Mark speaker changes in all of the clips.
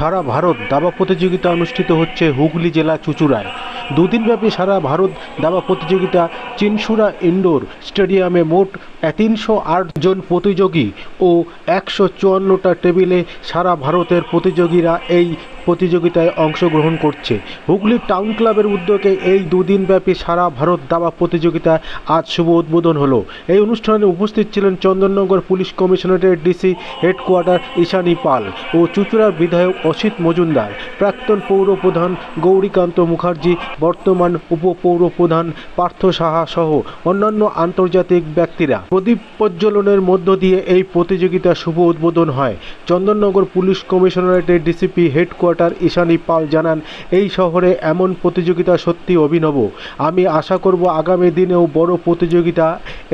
Speaker 1: সারা ভারত দাবা প্রতিযোগিতা অনুষ্ঠিত হচ্ছে হুগলি জেলা চুচুড়ায়। দুদিনব্যাপী সারা ভারত দাবা প্রতিযোগিতা চিনসুরা ইনডোর স্টেডিয়ামে মোট তিনশো আট জন প্রতিযোগী ও একশো চুয়ান্নটা টেবিলে সারা ভারতের প্রতিযোগীরা এই প্রতিযোগিতায় অংশগ্রহণ করছে। হুগলি টাউন ক্লাবের উদ্যোগে এই দুদিনব্যাপী সারা ভারত দাবা প্রতিযোগিতা আজ শুভ উদ্বোধন হলো। এই অনুষ্ঠানে উপস্থিত ছিলেন চন্দননগর পুলিশ কমিশনারের ডিসি হেডকোয়ার্টার ঈশানী পাল ও চুচুড়ার বিধায়ক অসিত মজুমদার, প্রাক্তন পৌর প্রধান গৌরীকান্ত মুখার্জি, বর্তমান উপপৌর প্রধান পার্থ সাহা সহ অন্যান্য আন্তর্জাতিক ব্যক্তিরা। প্রদীপ প্রজ্বলনের মধ্য দিয়ে এই প্রতিযোগিতা শুভ উদ্বোধন হয়। চন্দননগর পুলিশ কমিশনারেটের ডিসিপি হেডকোয়ার্টার ঈশানী পাল জানান, এই শহরে এমন প্রতিযোগিতা সত্যি অভিনব। আমি আশা করব আগামী দিনেও বড় প্রতিযোগিতা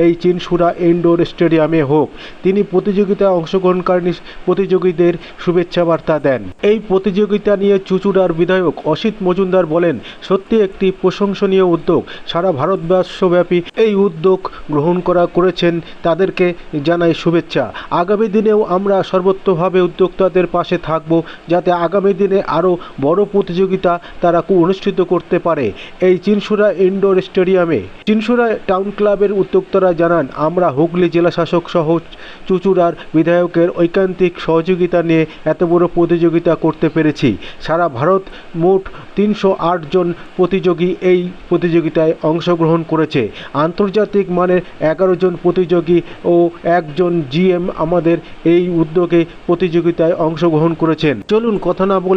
Speaker 1: এই চিনসুরা ইনডোর স্টেডিয়ামে হোক। তিনি প্রতিযোগিতায় অংশগ্রহণকারী প্রতিযোগীদের শুভেচ্ছা বার্তা দেন। এই প্রতিযোগিতা নিয়ে চুচুড়ার বিধায়ক অসিত মজুমদার বলেন, সত্যি একটি প্রশংসনীয় উদ্যোগ। সারা ভারতবর্ষব্যাপী এই উদ্যোগ গ্রহণ করা করেছেন তাদেরকে জানাই শুভেচ্ছা। আগামী দিনেও আমরা সর্বত্রভাবে উদ্যোক্তাদের পাশে থাকব যাতে আগামী আরও বড় প্রতিযোগিতা তারা অনুষ্ঠিত করতে পারে। এই চিনসুরা ইনডোর স্টেডিয়ামে। চিনসুরা টাউন ক্লাবের উদ্যোক্তারা জানান, আমরা হুগলি জেলা শাসক সহ চুচুড়ার বিধায়কের ঐকান্তিক সহযোগিতা নিয়ে এত বড় প্রতিযোগিতা করতে পেরেছি। সারা ভারত মোট তিনশো আট জন প্রতিযোগী এই প্রতিযোগিতায় অংশগ্রহণ করেছে। আন্তর্জাতিক মানের এগারো জন প্রতিযোগী ও একজন জিএম আমাদের এই উদ্যোগে প্রতিযোগিতায় অংশগ্রহণ করেছেন। চলুন, কথা না বলে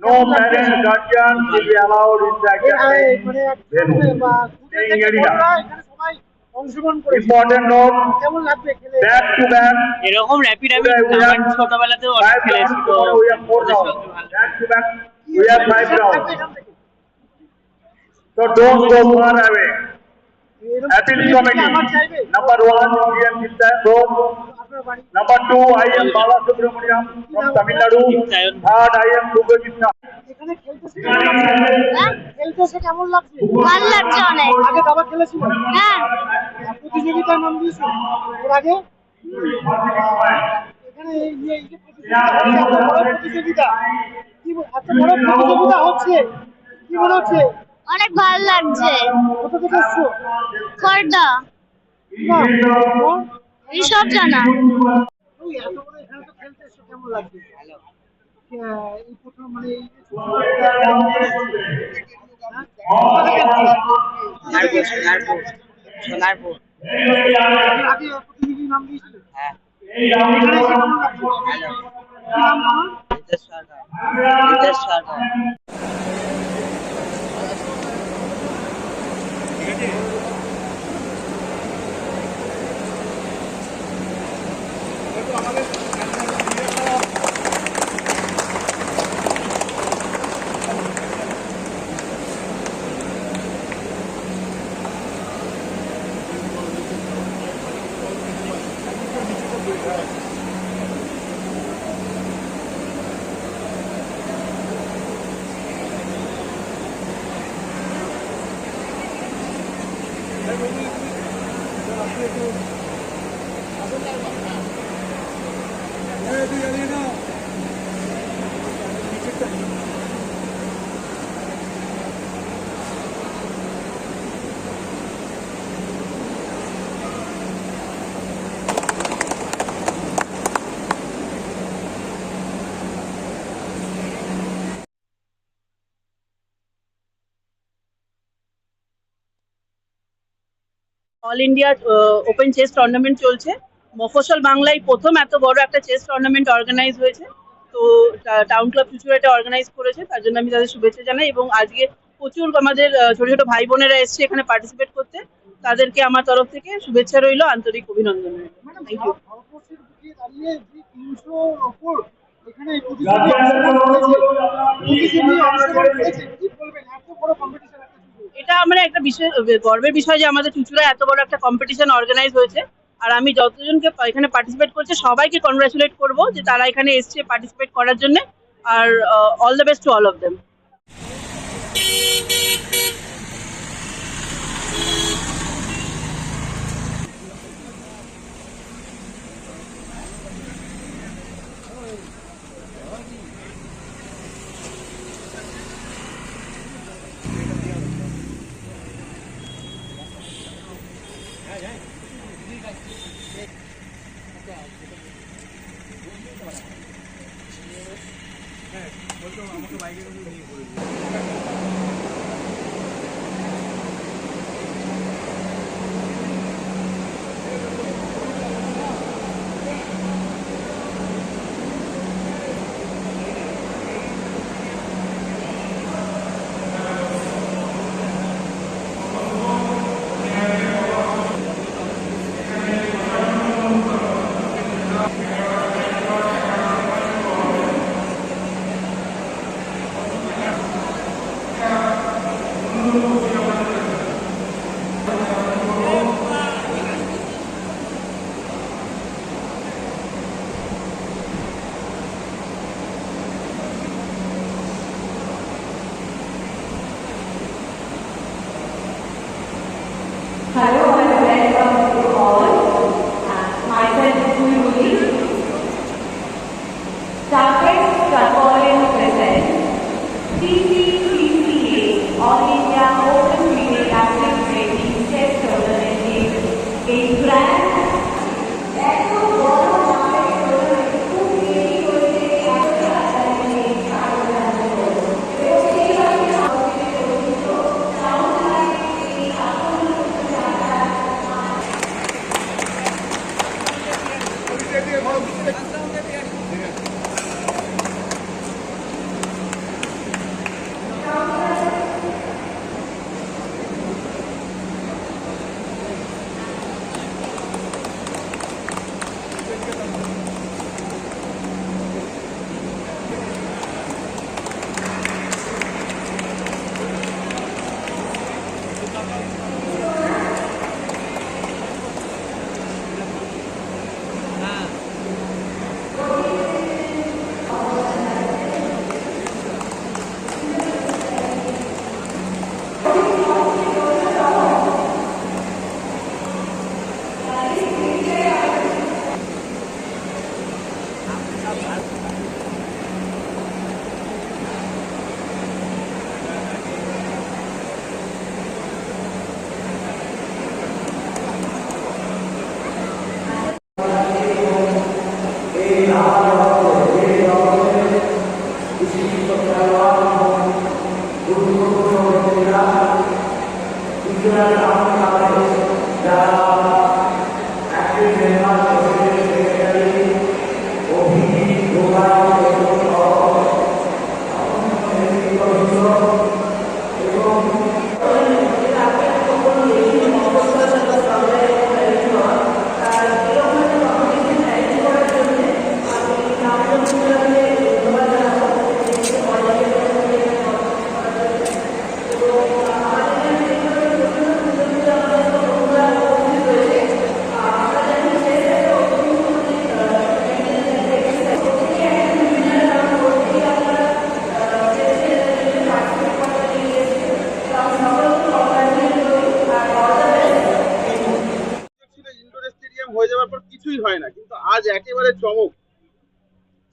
Speaker 2: No parent guardian will be allowed inside the
Speaker 3: মানে করেছে
Speaker 2: Important note, back to back,
Speaker 4: এরকম র্যাপিড আমি
Speaker 2: we
Speaker 4: আমার অনেক খেলেছি তো
Speaker 2: we have Back to back, we five rounds. So don't go far away. Appeal committee, number one.
Speaker 3: আপনার বাড়ি
Speaker 2: Number two, I am Bala Subramaniam from Tamil Nadu. Third, I am Subhajit Shah.
Speaker 3: খেলতেছে কেমন লাগছে? লাগছে?
Speaker 5: ভালো লাগছে অনেক।
Speaker 3: আগে দাবা খেলেছিল?
Speaker 5: হ্যাঁ।
Speaker 3: প্রতিযোগিতার নাম দিয়েছে? এর আগে? এখানে এই যে প্রতিযোগিতা এত বড় প্রতিযোগিতা। হচ্ছে? কি মনে হচ্ছে?
Speaker 5: অনেক ভালো লাগছে।
Speaker 3: কোথা থেকে এসছো?
Speaker 5: খড়দা সব জানা।
Speaker 3: সোনারপুর এত বড় এখানে তো খেলতে এসছো কেমন লাগছে এই প্রথম মানে এই যে হ্যাঁ?
Speaker 4: সোনারপুর সোনারপুর সোনারপুর
Speaker 3: এর আগে প্রতিযোগীর নাম দিয়েছিল
Speaker 4: হ্যাঁ
Speaker 3: এখানে এসে কেমন লাগছে
Speaker 4: ভালো
Speaker 3: কি নাম তোমার?
Speaker 4: Ritesh Sarkar Ritesh Sarkar all India open chess tournament চলছে। মফসল বাংলায় প্রথম এত বড় একটা চেস টুর্নামেন্ট অর্গানাইজ হয়েছে। তো টাউন ক্লাব চুচুড়া এটা অর্গানাইজ করেছে। তার জন্য আমি তাদের শুভেচ্ছা জানাই এবং আজকে প্রচুর আমাদের ছোট ছোট ভাই বোনেরা এসছে এখানে পার্টিসিপেট করতে। তাদেরকে আমার তরফ থেকে শুভেচ্ছা রইল আন্তরিক অভিনন্দন। থ্যাংক ইউ
Speaker 3: এখানে
Speaker 4: এটা আমার একটা বিষয়, গর্বের বিষয় যে আমাদের চুচুড়া এত বড় একটা কম্পিটিশন অর্গানাইজ হয়েছে। আর আমি যতজনকে এখানে পার্টিসিপেট করছে, সবাইকে কনগ্রাচুলেট করব যে তারা এখানে এসছে পার্টিসিপেট করার জন্য। আর all the best to all of them
Speaker 6: Hello,
Speaker 7: Thank you.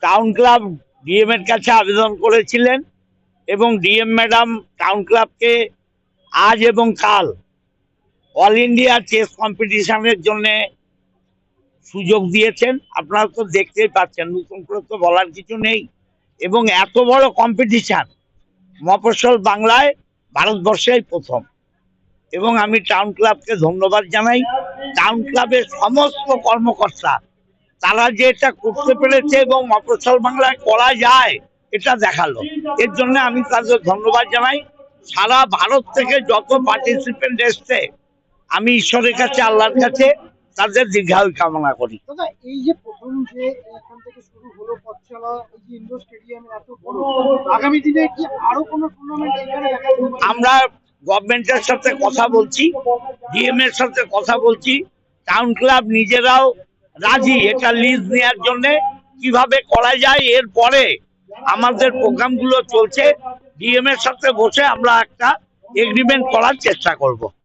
Speaker 2: Town club DM এর কাছে আবেদন করেছিলেন এবং ডিএম ম্যাডাম টাউন ক্লাবকে আজ এবং কাল অল ইন্ডিয়া চেস কম্পিটিশনের জন্য সুযোগ দিয়েছেন। আপনারা তো দেখতেই পাচ্ছেন, নতুন করে তো বলার কিছু নেই। এবং এত বড় কম্পিটিশন মফস্বল বাংলায় ভারতবর্ষেই প্রথম। এবং আমি টাউন ক্লাবকে ধন্যবাদ জানাই। টাউন ক্লাবের সমস্ত কর্মকর্তা তারা যে এটা করতে পেরেছে এবং মফস্বল বাংলায় করা যায় এটা দেখাল। এর জন্য আমি তাদের ধন্যবাদ জানাই। সারা ভারত থেকে যত পার্টিসিপেন্ট এসছে আমি ঈশ্বরের কাছে আল্লাহর কাছে তাদের দীর্ঘায়ু কামনা করি।
Speaker 3: এই যে প্রথম যে এখান থেকে শুরু হলো পথ এই যে ইন্ডোর স্টেডিয়াম এত বড় আগামী দিনে কি আরও কোনো টুর্নামেন্ট এখানে?
Speaker 2: আমরা গভর্নমেন্টের সাথে কথা বলছি ডিএম এর সাথে কথা বলছি টাউন ক্লাব নিজেরাও রাজি? এটা লিজ নেওয়ার জন্য কীভাবে করা যায়? এরপরে আমাদের প্রোগ্রামগুলো চলছে। ডিএম এর সাথে বসে আমরা একটা এগ্রিমেন্ট করার চেষ্টা করব।